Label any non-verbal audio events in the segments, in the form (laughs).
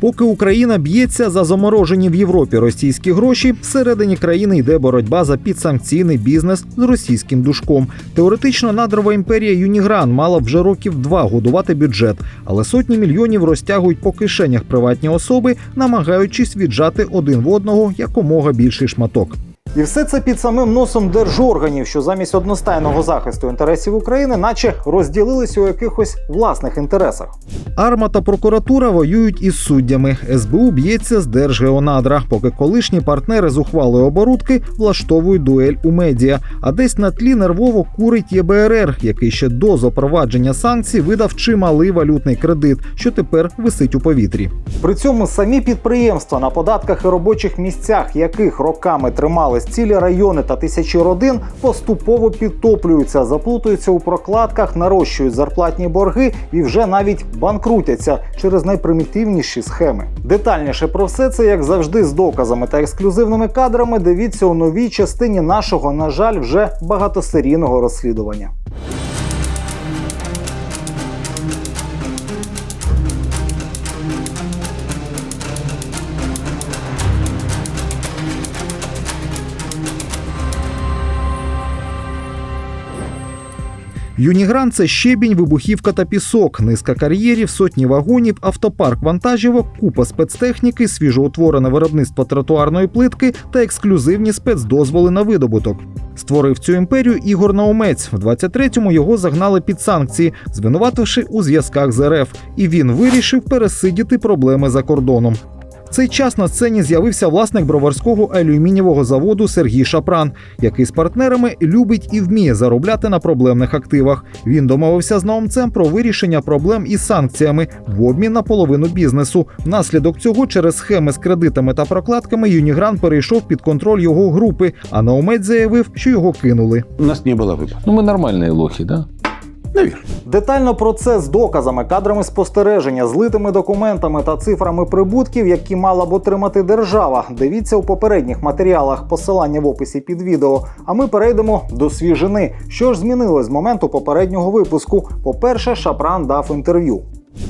Поки Україна б'ється за заморожені в Європі російські гроші, всередині країни йде боротьба за підсанкційний бізнес з російським душком. Теоретично надрова імперія Юнігран мала вже років два годувати бюджет, але сотні мільйонів розтягують по кишенях приватні особи, намагаючись віджати один в одного якомога більший шматок. І все це під самим носом держорганів, що замість одностайного захисту інтересів України, наче розділились у якихось власних інтересах. Арма та прокуратура воюють із суддями. СБУ б'ється з Держгеонадра, поки колишні партнери з ухвалої оборудки влаштовують дуель у медіа. А десь на тлі нервово курить ЄБРР, який ще до запровадження санкцій видав чималий валютний кредит, що тепер висить у повітрі. При цьому самі підприємства на податках і робочих місцях, яких роками тримались цілі райони та тисячі родин, поступово підтоплюються, заплутуються у прокладках, нарощують зарплатні борги і вже навіть банкрутяться через найпримітивніші схеми. Детальніше про все це, як завжди, з доказами та ексклюзивними кадрами. Дивіться у новій частині нашого, на жаль, вже багатосерійного розслідування. Юнігран це щебінь, вибухівка та пісок, низка кар'єрів, сотні вагонів, автопарк вантажівок, купа спецтехніки, свіжоутворене виробництво тротуарної плитки та ексклюзивні спецдозволи на видобуток. Створив цю імперію Ігор Наумець. В 23-му його загнали під санкції, звинувативши у зв'язках з РФ, і він вирішив пересидіти проблеми за кордоном. В цей час на сцені з'явився власник броварського алюмінієвого заводу Сергій Шапран, який з партнерами любить і вміє заробляти на проблемних активах. Він домовився з наумцем про вирішення проблем із санкціями в обмін на половину бізнесу. Внаслідок цього через схеми з кредитами та прокладками Юнігран перейшов під контроль його групи. А наумець заявив, що його кинули. У нас не было выбора. Ну, мы нормальные лохи, да? Наверное. Детально про це з доказами, кадрами спостереження, злитими документами та цифрами прибутків, які мала б отримати держава. Дивіться у попередніх матеріалах, посилання в описі під відео. А ми перейдемо до свіжини. Що ж змінилось з моменту попереднього випуску? По-перше, Шапран дав інтерв'ю.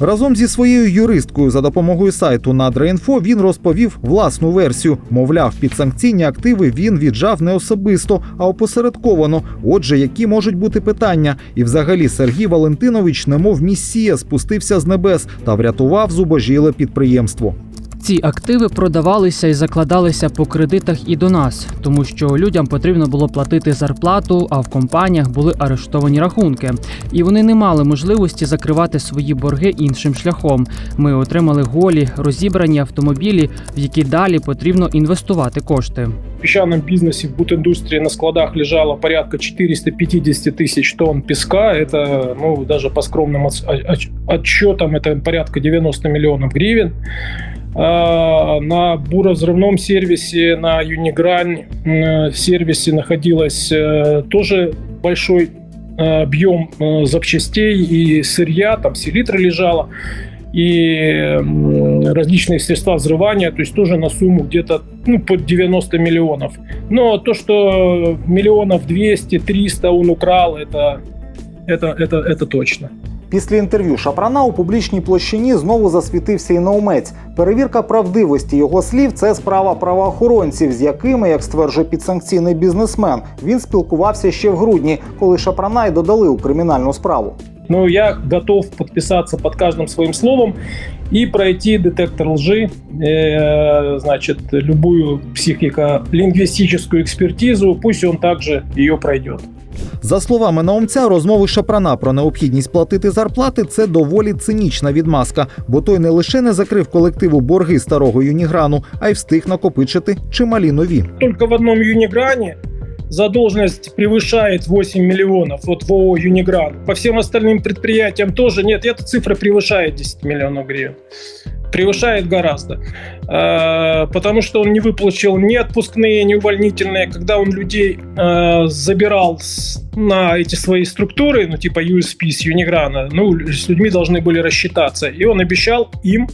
Разом зі своєю юристкою за допомогою сайту Надра.Інфо він розповів власну версію. Мовляв, підсанкційні активи він віджав не особисто, а опосередковано. Отже, які можуть бути питання? І взагалі Сергій Валентинович, немов місія, спустився з небес та врятував зубожіле підприємство. Ці активи продавалися і закладалися по кредитах і до нас, тому що людям потрібно було платити зарплату, а в компаніях були арештовані рахунки, і вони не мали можливості закривати свої борги іншим шляхом. Ми отримали голі, розібрані автомобілі, в які далі потрібно інвестувати кошти. В песчаном бизнесе в бутиндустрии на складах лежало порядка 450 тысяч тонн песка. Это, ну, даже по скромным отс- о- оч- отчетам, это порядка 90 миллионов гривен. А, На буровзрывном сервисе, на Юнигрань м, сервисе находилось э, тоже большой э, объем э, запчастей и сырья, там селитра лежала и различные средства взрывания, то есть тоже на сумму где-то ну, под 90 миллионов. Но то, что миллионов 200-300 он украл, это, это, это, это точно. Після інтерв'ю Шапрана у публічній площині знову засвітився і наумець. Перевірка правдивості його слів це справа правоохоронців, з якими, як стверджує підсанкційний бізнесмен, він спілкувався ще в грудні, коли Шапрана й додали у кримінальну справу. Но я готов подписаться под каждым своим словом и пройти детектор лжи, э, значит, любую психико-лингвистическую экспертизу, пусть он также ее пройдет. За словами наумця, розмови Шапрана про необхідність платити зарплати це доволі цинічна відмазка, бо той не лише не закрив колективу борги старого Юніграну, а й встиг накопичити чималі нові. Только в одному Юнигране задолженность превышает 8 миллионов вот в ООО «Юнигран». По всем остальным предприятиям тоже нет, эта цифра превышает 10 миллионов гривен. Превышает гораздо. Э, Потому что он не выплачивал ни отпускные, ни увольнительные. Когда он людей э, забирал на эти свои структуры, ну типа USP с Юниграна, ну с людьми должны были рассчитаться. И он обещал им,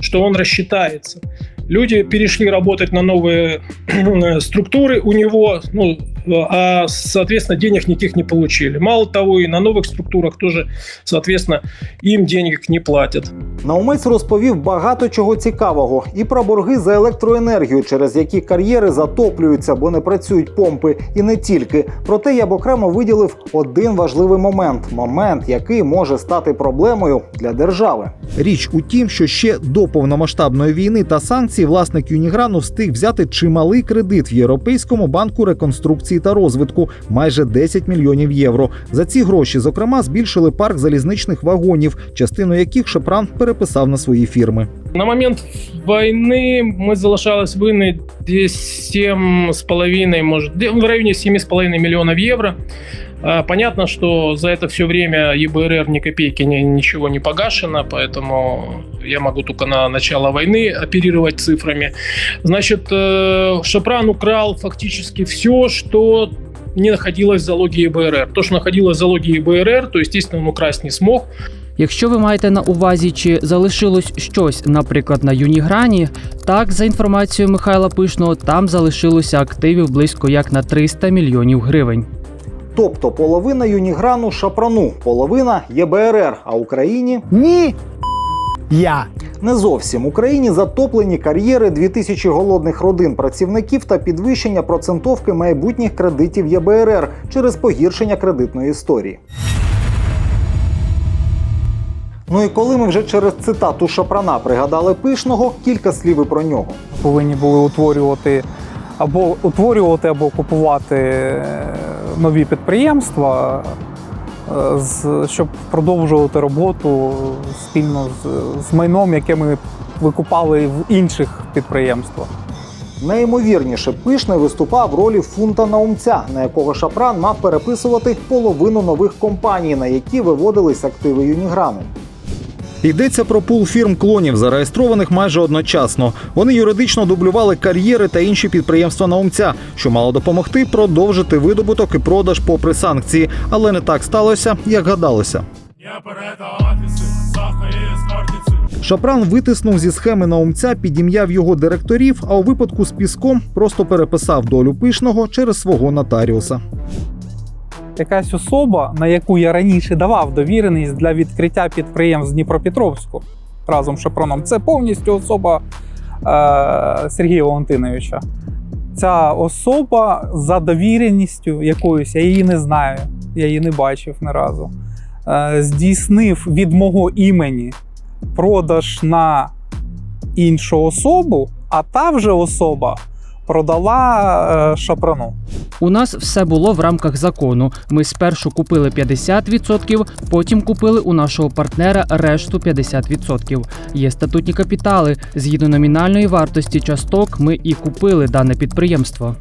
что он рассчитается. Люди перешли работать на новые (clears throat) структуры у него, ну, а, соответственно, денег никаких не получили. Мало того, и на новых структурах тоже, соответственно, им денег не платят. Наумець розповів багато чого цікавого і про борги за електроенергію, через які кар'єри затоплюються, бо не працюють помпи, і не тільки. Проте я б окремо виділив один важливий момент момент, який може стати проблемою для держави. Річ у тім, що ще до повномасштабної війни та санкцій власник Юніграну встиг взяти чималий кредит в Європейському банку реконструкції та розвитку майже 10 мільйонів євро. За ці гроші, зокрема, збільшили парк залізничних вагонів, частину яких Шепран переписав на свої фірми. На момент войны мы залишались винны десь 7,5, может, где- в районе 7,5 миллионов евро. А, Понятно, что за это все время ЕБРР ни копейки ни- ничего не погашено, поэтому я могу только на начало войны оперировать цифрами. Значит, э, Шапран украл фактически все, что не находилось в залоге ЕБРР. То, что находилось в залоге ЕБРР, то, естественно, он украсть не смог. Якщо ви маєте на увазі, чи залишилось щось, наприклад, на Юніграні, так за інформацією Михайла Пишного, там залишилося активів близько як на 300 мільйонів гривень. Тобто половина Юніграну Шапрану, половина ЄБРР, а Україні ні. Я. Не зовсім Україні затоплені кар'єри 2000 голодних родин працівників та підвищення процентовки майбутніх кредитів ЄБРР через погіршення кредитної історії. Ну і коли ми вже через цитату Шапрана пригадали пишного, кілька слів і про нього. повинні були утворювати або утворювати, або купувати е, нові підприємства, е, щоб продовжувати роботу спільно з, майном, яке ми викупали в інших підприємствах. Найімовірніше, пишний виступав в ролі фунта наумця, на якого Шапран мав переписувати половину нових компаній, на які виводились активи Юніграну. Йдеться про пул фірм клонів, зареєстрованих майже одночасно. Вони юридично дублювали кар'єри та інші підприємства наумця, що мало допомогти продовжити видобуток і продаж попри санкції. Але не так сталося, як гадалося. Я офіси. Шапран витиснув зі схеми наумця, підім'яв його директорів, а у випадку з піском просто переписав долю пишного через свого нотаріуса. Якась особа, на яку я раніше давав довіреність для відкриття підприємств Дніпропетровську разом з Шапроном, це повністю особа е, Сергія Валентиновича. Ця особа за довіреністю якоюсь, я її не знаю, я її не бачив ні разу. Е, здійснив від мого імені продаж на іншу особу, а та вже особа продала е, Шапрану. У нас все було в рамках закону. Ми спершу купили 50%, потім купили у нашого партнера решту 50%. Є статутні капітали. Згідно номінальної вартості часток, ми і купили дане підприємство.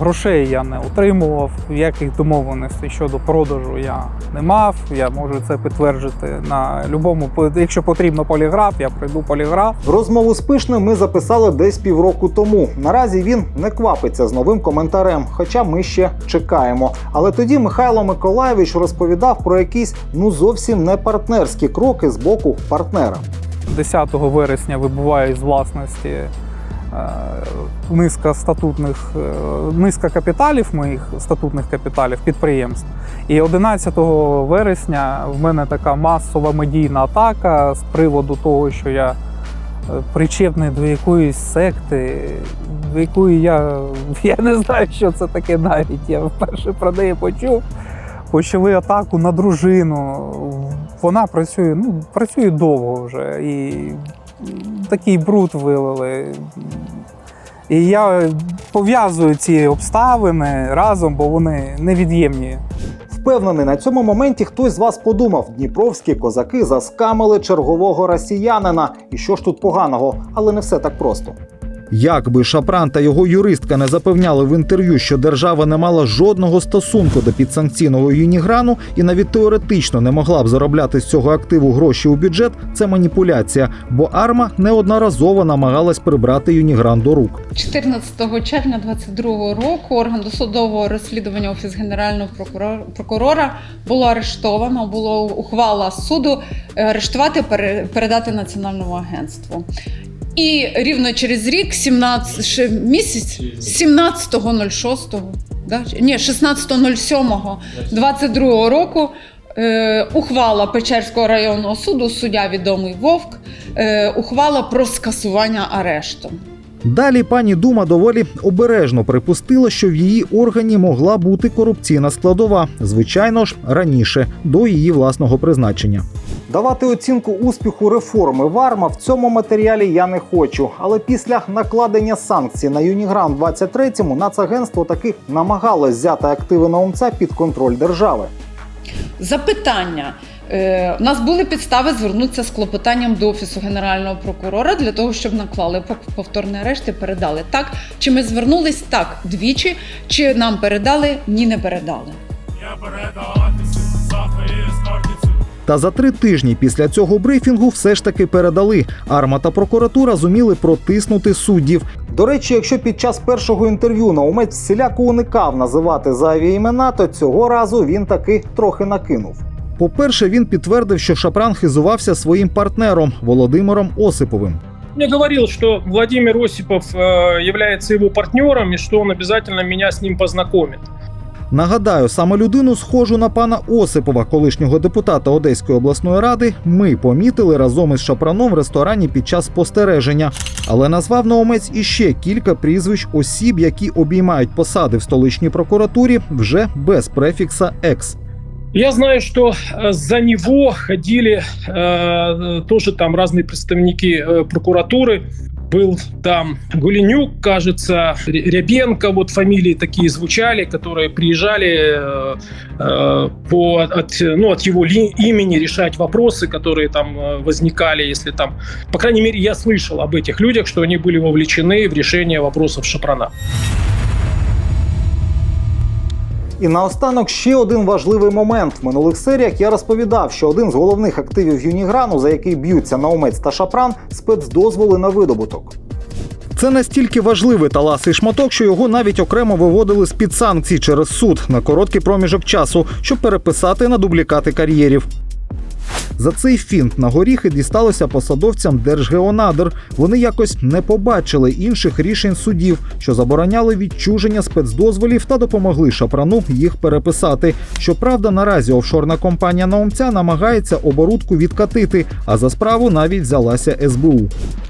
Грошей я не отримував, ніяких домовленостей щодо продажу я не мав. Я можу це підтвердити на будь-якому, якщо потрібно поліграф, я прийду поліграф. Розмову з пишним ми записали десь півроку тому. Наразі він не квапиться з новим коментарем, хоча ми ще чекаємо. Але тоді Михайло Миколаєвич розповідав про якісь ну зовсім не партнерські кроки з боку партнера. 10 вересня вибуває з власності низка статутних, е, низка капіталів моїх статутних капіталів підприємств. І 11 вересня в мене така масова медійна атака з приводу того, що я е, причетний до якоїсь секти, до якої я, (laughs) я не знаю, що це таке навіть. Я вперше про неї почув. Почали атаку на дружину. Вона працює, ну, працює довго вже. І такий бруд вилили. І я пов'язую ці обставини разом, бо вони невід'ємні. Впевнений, на цьому моменті хтось з вас подумав: дніпровські козаки заскамили чергового росіянина. І що ж тут поганого? Але не все так просто. Як би Шапран та його юристка не запевняли в інтерв'ю, що держава не мала жодного стосунку до підсанкційного юніграну і навіть теоретично не могла б заробляти з цього активу гроші у бюджет, це маніпуляція, бо Арма неодноразово намагалась прибрати юнігран до рук. 14 червня 2022 року орган досудового розслідування Офіс Генерального прокурора, було арештовано. Було ухвала суду е, арештувати, пере- передати національному агентству. І рівно через рік, 17 ще місяць, 17.06, да? ні, 16.07.22 року е, ухвала Печерського районного суду, суддя відомий Вовк, е, ухвала про скасування арешту. Далі пані Дума доволі обережно припустила, що в її органі могла бути корупційна складова, звичайно ж, раніше до її власного призначення. Давати оцінку успіху реформи Варма в цьому матеріалі я не хочу. Але після накладення санкцій на Юніграм 23-му Нацагентство таки намагалось взяти активи наумця під контроль держави. Запитання. Е, У нас були підстави звернутися з клопотанням до Офісу Генерального прокурора для того, щоб наклали пов- повторний арешт і передали. Так, чи ми звернулись? Так, двічі. Чи нам передали? Ні, не передали. Я картиці. Та за три тижні після цього брифінгу все ж таки передали. Арма та прокуратура зуміли протиснути суддів. До речі, якщо під час першого інтерв'ю наумець всіляко уникав називати зайві імена, то цього разу він таки трохи накинув. По-перше, він підтвердив, що Шапран хизувався своїм партнером Володимиром Осиповим. Мне говорил, что Владимир Осипов э, является его партнером и что он обязательно меня с ним познакомит. Нагадаю, саме людину, схожу на пана Осипова, колишнього депутата Одеської обласної ради, ми помітили разом із Шапраном в ресторані під час спостереження. Але назвав Наумець іще кілька прізвищ осіб, які обіймають посади в столичній прокуратурі вже без префікса екс. Я знаю, что э, за него ходили э, тоже там разные представники э, прокуратуры. Был там Гуленюк, кажется, Рябенко, вот фамилии такие звучали, которые приезжали э, э, по, от, ну, от его ли- имени решать вопросы, которые там э, возникали, если там... По крайней мере, я слышал об этих людях, что они были вовлечены в решение вопросов Шапрана. І наостанок ще один важливий момент. В минулих серіях я розповідав, що один з головних активів Юніграну, за який б'ються Наумець та Шапран, спецдозволи на видобуток. Це настільки важливий та ласий шматок, що його навіть окремо виводили з під санкцій через суд на короткий проміжок часу, щоб переписати на дублікати кар'єрів. За цей фінт на горіхи дісталося посадовцям Держгеонадр. Вони якось не побачили інших рішень судів, що забороняли відчуження спецдозволів та допомогли Шапрану їх переписати. Щоправда, наразі офшорна компанія Наумця намагається оборудку відкатити, а за справу навіть взялася СБУ.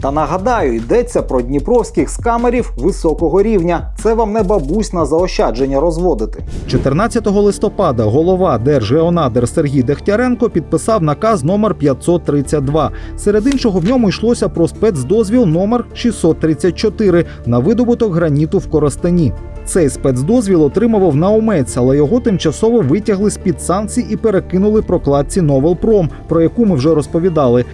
Та нагадаю, йдеться про дніпровських скамерів високого рівня. Це вам не бабусь на заощадження розводити. 14 листопада голова Держгеонадр Сергій Дехтяренко підписав наказ номер 532. Серед іншого в ньому йшлося про спецдозвіл номер 634 на видобуток граніту в Коростені. Цей спецдозвіл отримував наумець, але його тимчасово витягли з під санкцій і перекинули прокладці Новелпром, про яку ми вже розповідали.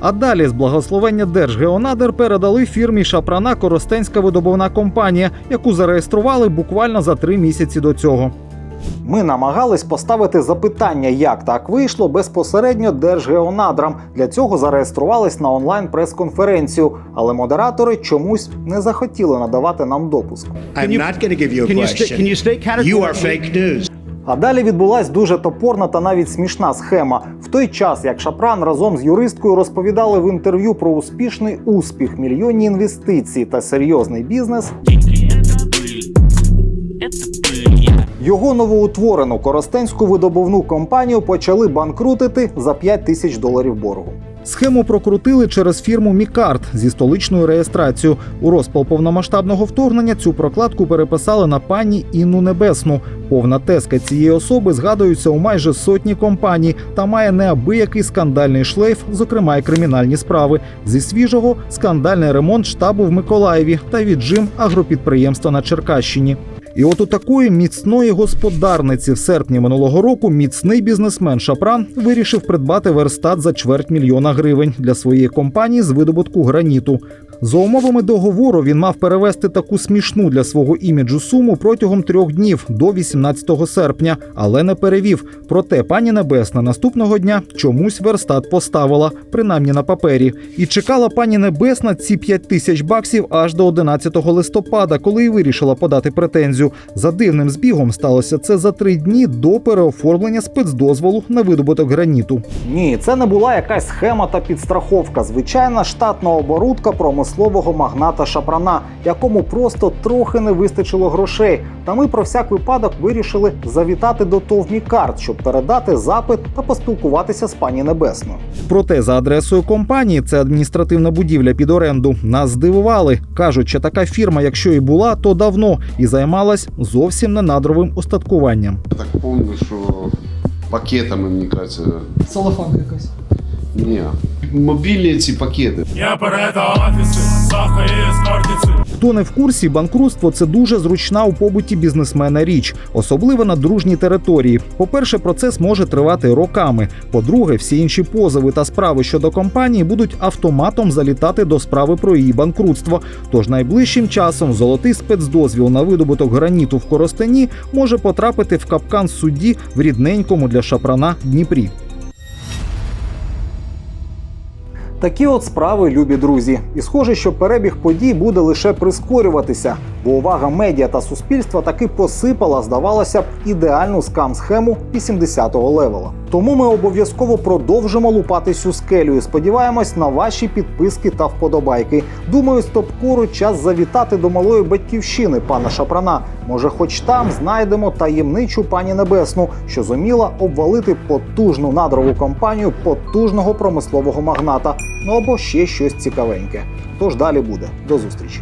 А далі з благословення Держгеонадр передали фірмі Шапрана Коростенська видобувна компанія, яку зареєстрували буквально за три місяці до цього. Ми намагались поставити запитання, як так вийшло безпосередньо Держгеонадрам. Для цього зареєструвались на онлайн прес-конференцію, але модератори чомусь не захотіли надавати нам допуск. А далі відбулась дуже топорна та навіть смішна схема. В той час, як Шапран разом з юристкою розповідали в інтерв'ю про успішний успіх, мільйонні інвестиції та серйозний бізнес. Його новоутворену коростенську видобувну компанію почали банкрутити за 5 тисяч доларів боргу. Схему прокрутили через фірму Мікарт зі столичною реєстрацією. У розпал повномасштабного вторгнення цю прокладку переписали на пані Інну Небесну. Повна тезка цієї особи згадується у майже сотні компаній та має неабиякий скандальний шлейф, зокрема й кримінальні справи. Зі свіжого скандальний ремонт штабу в Миколаєві та віджим агропідприємства на Черкащині. І от у такої міцної господарниці в серпні минулого року міцний бізнесмен Шапран вирішив придбати верстат за чверть мільйона гривень для своєї компанії з видобутку граніту. За умовами договору він мав перевести таку смішну для свого іміджу суму протягом трьох днів до 18 серпня, але не перевів. Проте пані Небесна наступного дня чомусь верстат поставила, принаймні на папері. І чекала пані Небесна ці 5 тисяч баксів аж до 11 листопада, коли й вирішила подати претензію. Галузю. За дивним збігом сталося це за три дні до переоформлення спецдозволу на видобуток граніту. Ні, це не була якась схема та підстраховка. Звичайна штатна оборудка промислового магната Шапрана, якому просто трохи не вистачило грошей. Та ми про всяк випадок вирішили завітати до ТОВ «Мікарт», щоб передати запит та поспілкуватися з пані Небесною. Проте за адресою компанії це адміністративна будівля під оренду. Нас здивували. кажуть, що така фірма, якщо і була, то давно і займалась зовсім не надровим устаткуванням. Я так пам'ятаю, що пакетами, мені кажеться. Солофан якась. Ні. Мобільні ці пакети. Я переда Саха із картиці. Хто не в курсі, банкрутство це дуже зручна у побуті бізнесмена річ, особливо на дружній території. По-перше, процес може тривати роками. По-друге, всі інші позови та справи щодо компанії будуть автоматом залітати до справи про її банкрутство. Тож найближчим часом золотий спецдозвіл на видобуток граніту в Коростені може потрапити в капкан судді в рідненькому для шапрана Дніпрі. Такі от справи, любі друзі. І схоже, що перебіг подій буде лише прискорюватися, бо увага медіа та суспільства таки посипала, здавалося б, ідеальну скам-схему 80-го левела. Тому ми обов'язково продовжимо лупати цю скелю і сподіваємось на ваші підписки та вподобайки. Думаю, з топкору час завітати до малої батьківщини пана Шапрана. Може, хоч там знайдемо таємничу пані небесну, що зуміла обвалити потужну надрову компанію потужного промислового магната. Ну або ще щось цікавеньке. Тож далі буде. До зустрічі.